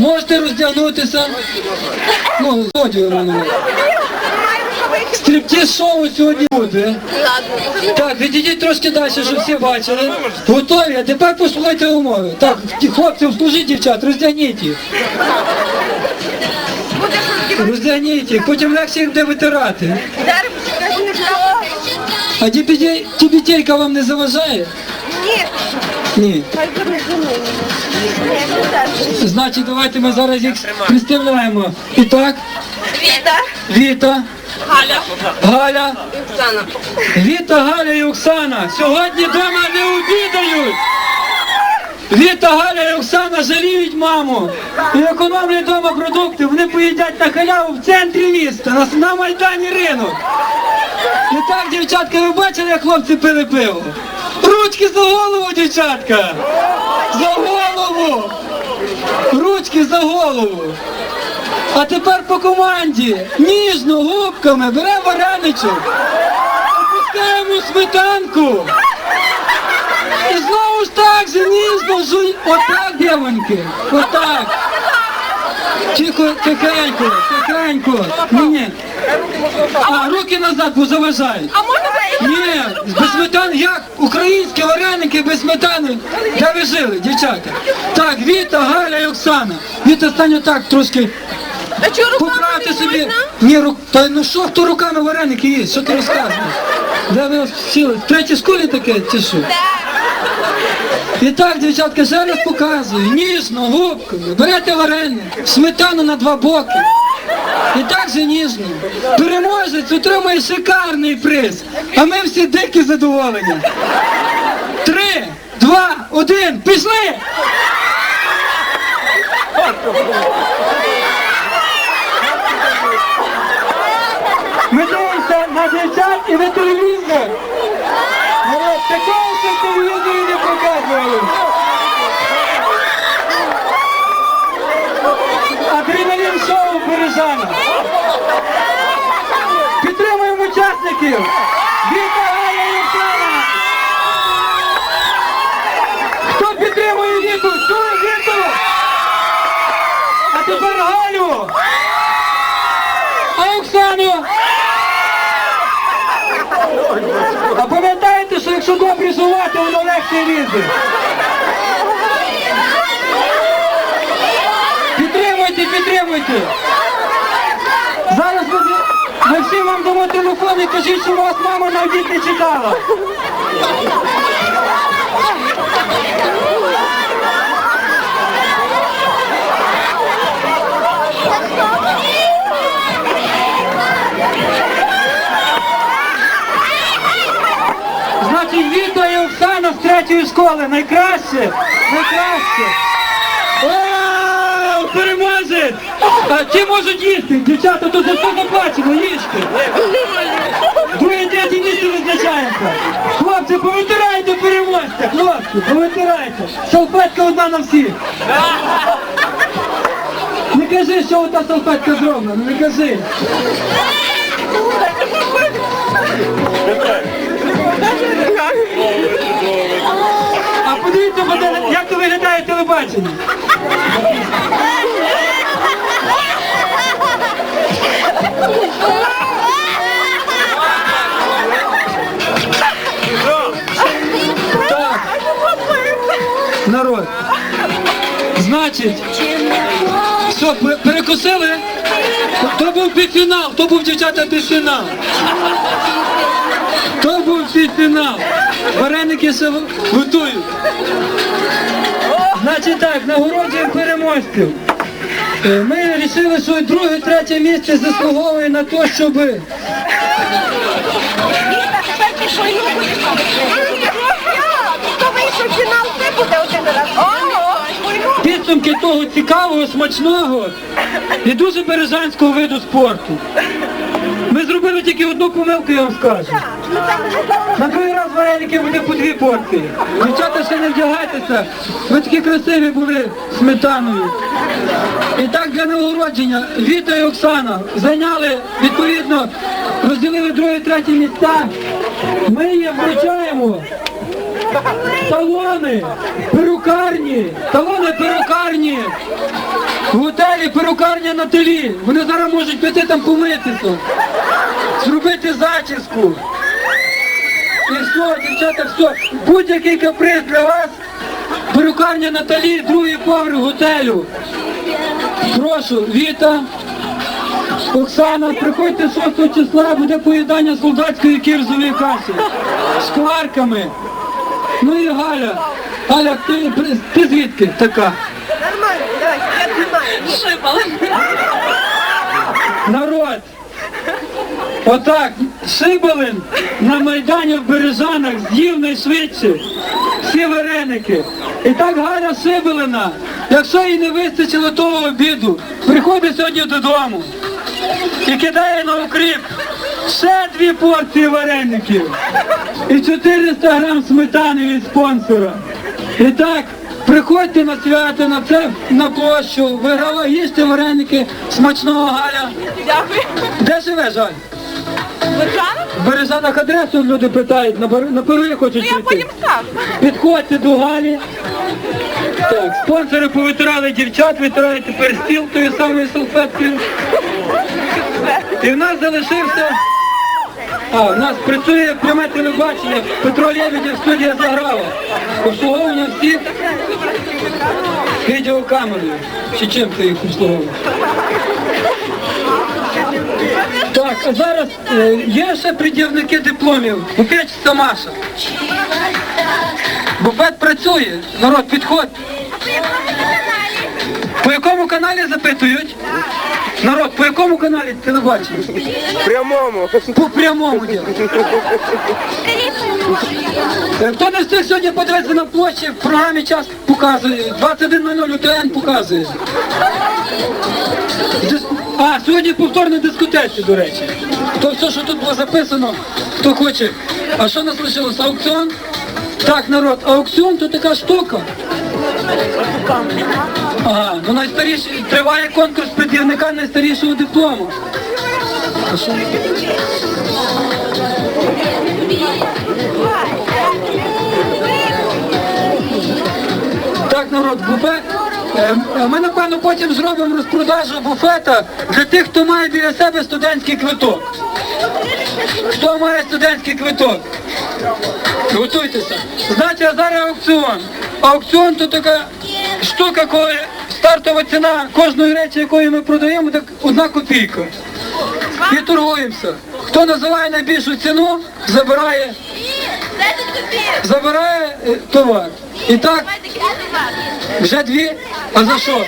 Можете роздягнутися. Ну, одягу мене. Стриптіз шоу сьогодні буде. Так, відійдіть трошки далі, щоб всі бачили. Готові? А тепер послухайте умови. Так, хлопці, обслужіть дівчат, роздягніть їх. Роздягніть їх, потім легше їх буде витирати. А дібідей- вам не заважає? Ні. Ні. Значить, давайте ми зараз їх представляємо. І так, Віта. Віта, Галя. Галя, Оксана. Віта, Галя і Оксана. Сьогодні вдома не обідають. Віта, Галя і Оксана жаліють маму. І економлять вдома продукти. Вони поїдять на халяву в центрі міста, на, на Майдані ринок. І так, дівчатка, ви бачили, як хлопці пили пиво? Ручки за голову, дівчатка! За голову! Ручки за голову! А тепер по команді. Ніжно, губками, беремо вареничок. Опускаємо сметанку. І знову ж так же ніжно жуй. Отак, дівоньки. Отак. Тихо, тихенько, тихенько. Ні, ні. А, руки назад, бо заважають. А можна Ні, без сметани, як? Українські вареники без сметани. Де ви жили, дівчата? Так, Віта, Галя і Оксана. Віта, стань отак трошки. А чого руками Поправте собі. Ні, рук... Та ну що, хто руками вареники їсть? Що ти розказуєш? Де ви сіли? В третій школі таке чи що? І так, дівчатка, ще раз показую. Ніжно, губками. Берете вареник, сметану на два боки. І так же ніжно. Переможець отримує шикарний приз. А ми всі дикі задоволені. Три, два, один, пішли! Ми дивимося на дівчат і на телевізор. Такого ще показували. Адреналін шоу Бережана. Підтримуємо учасників. Віта, Галя і Оксана. Хто підтримує Віту? Чує Віту? А тепер Галю. А Оксану? А пам'ятаєте, що якщо добре жувати, воно легше лізе? Підтримуйте, підтримуйте. Зараз ми, ми всі вам дамо телефон і кажіть, що вас мама на обід не чекала. Віта і Оксана з третьої школи. Найкраще! Найкраще! Вау! Переможець! А ті можуть їсти? Дівчата, тут за все заплачено, їжте! Друге третє місце визначається! Хлопці, повитирайте переможця! Хлопці, повитирайте! Салфетка одна на всіх! Не кажи, що ота салфетка зроблена, не кажи! А подивіться, як то виглядає телебачення. Народ. Значить, що, перекусили? То був півфінал, то був дівчата півфінал. То був півфінал. Вареники ще готують. Значить так, нагороджуємо переможців. Е, Ми вирішили, що друге, третє місце заслуговує на те, щоб Хто вийшов фінал, це буде один раз. Підсумки того цікавого, смачного і дуже бережанського виду спорту. Ми зробили тільки одну помилку, я вам скажу. На другий раз вареники буде по дві порції. Дівчата ще не вдягайтеся. Ви такі красиві були сметаною. І так для нагородження Віта і Оксана зайняли відповідно, розділили друге, третє місця. Ми їм вручаємо талони, перукарні, талони перукарні В готелі перукарня на телі. Вони зараз можуть піти там помитися, зробити зачіску. І все, дівчата, все. Будь-який каприз для вас. Перукарня Наталі, другий поверх готелю. Прошу, Віта, Оксана, приходьте 6 числа, буде поїдання солдатської кірзової каси. З кварками. Ну і Галя. Галя, ти, ти звідки така? Нормально, давай, я тримаю. Шипали. Народ! Отак, Шибалин на Майдані в Бережанах з'їв найшвидше всі вареники. І так Галя Шибалина, якщо їй не вистачило того обіду, приходить сьогодні додому і кидає на укріп ще дві порції вареників і 400 грам сметани від спонсора. І так, приходьте на свято, на це на площу, виграла, їжте вареники, смачного Галя. Дякую. Де Галь? Бажано? В Бережанах адресу люди питають, на, перує хочуть Ну я потім скажу. Підходьте до Галі. Так, спонсори повитирали дівчат, витирають тепер стіл тою самою салфеткою. І в нас залишився. А, в нас працює пряме телебачення. Петро Лебедєв студія заграла. Обслуговування всіх відеокамерою. Чи чим ти їх обслуговуєш? Так, а зараз е, є ще пред'явники дипломів. Опять Самаша. Буфет працює. Народ, підходь. По якому каналі запитують? Народ, по якому каналі телебачення? Прямому. По прямому ділу. Е, Хто не встиг сьогодні подивитися на площі, в програмі час показує. 21.00 УТН показує. Дис- А, сьогодні повторна дискотеці, до речі. То все, що тут було записано, хто хоче. А що нас лишилося? Аукціон? Так, народ, аукціон то така штука. Ага, ну найстаріший, триває конкурс пред'явника найстарішого диплому. А що? Так, народ, буфет. Е, е, Ми, напевно, потім зробимо розпродажу буфета для тих, хто має біля себе студентський квиток. Хто має студентський квиток? Готуйтеся. Знаєте, а зараз аукціон. Аукціон то така штука, коли стартова ціна кожної речі, якої ми продаємо, так одна копійка. І торгуємося. Хто називає найбільшу ціну, забирає, забирає е, товар. І так, вже дві. А за що?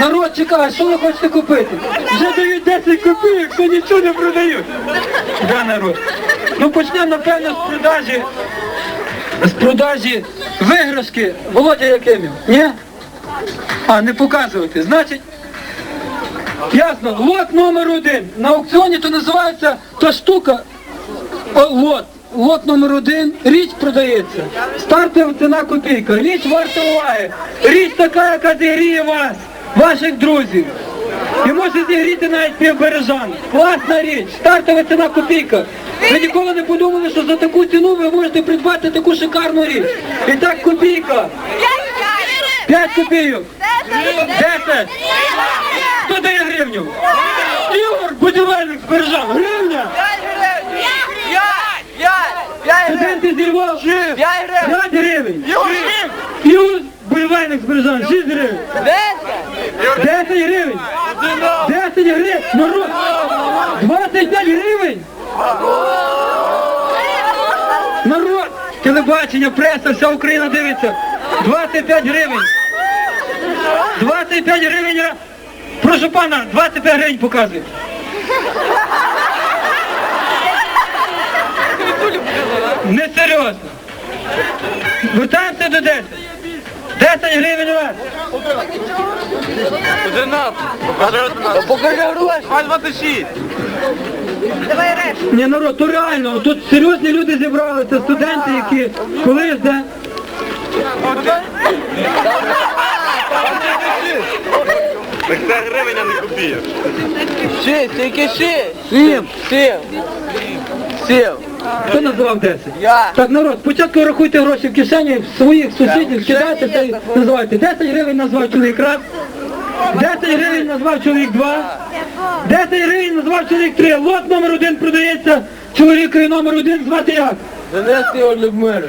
Народ чекає, що ви хочете купити? Вже дають 10 копійок, що нічого не продають. Да, народ. Ну почнемо, напевно, з продажі. З продажі виграшки Володя Якимів. Ні? А, не показувати. Значить, ясно, лот номер один. На аукціоні то називається та штука. О, лот. Лот номер один, річ продається. Стартова ціна копійка. Річ варта уваги. Річ така, яка зігріє вас, ваших друзів. І може зігріти навіть півбережан. Класна річ. Стартова ціна копійка. Ви ніколи не подумали, що за таку ціну ви можете придбати таку шикарну річ. І так копійка. 5 копійок. 10. Хто дає гривню? Ігор, будівельник з Бережан. Гривня. Студенти зі Львова. 5 гривень. Ігор, будівельник з Бережан. 6 гривень. 10 гривень. 10 гривень. Народ. 25 гривень. Народ. Телебачення, преса, вся Україна дивиться. 25 гривень. 25 гривень. Прошу пана, 25 гривень показує. Не серйозно. Вертаємося до 10. 10 гривень у вас. Покажи гроші. 26. Давай решту. Ні, народ, то реально, тут серйозні люди зібралися, студенти, які колись, де. Так це гривень, а не копійок. Шість, тільки шість. Сім. Сім. Сім. Хто називав 10? Я. Так, народ, спочатку рахуйте гроші в кишені своїх сусідів, кидайте та й називайте. 10 гривень назвав чоловік раз. 10 гривень назвав чоловік 2. 10 гривень назвав чоловік 3. Лот номер один продається чоловікові номер один звати як? Його Людмиру.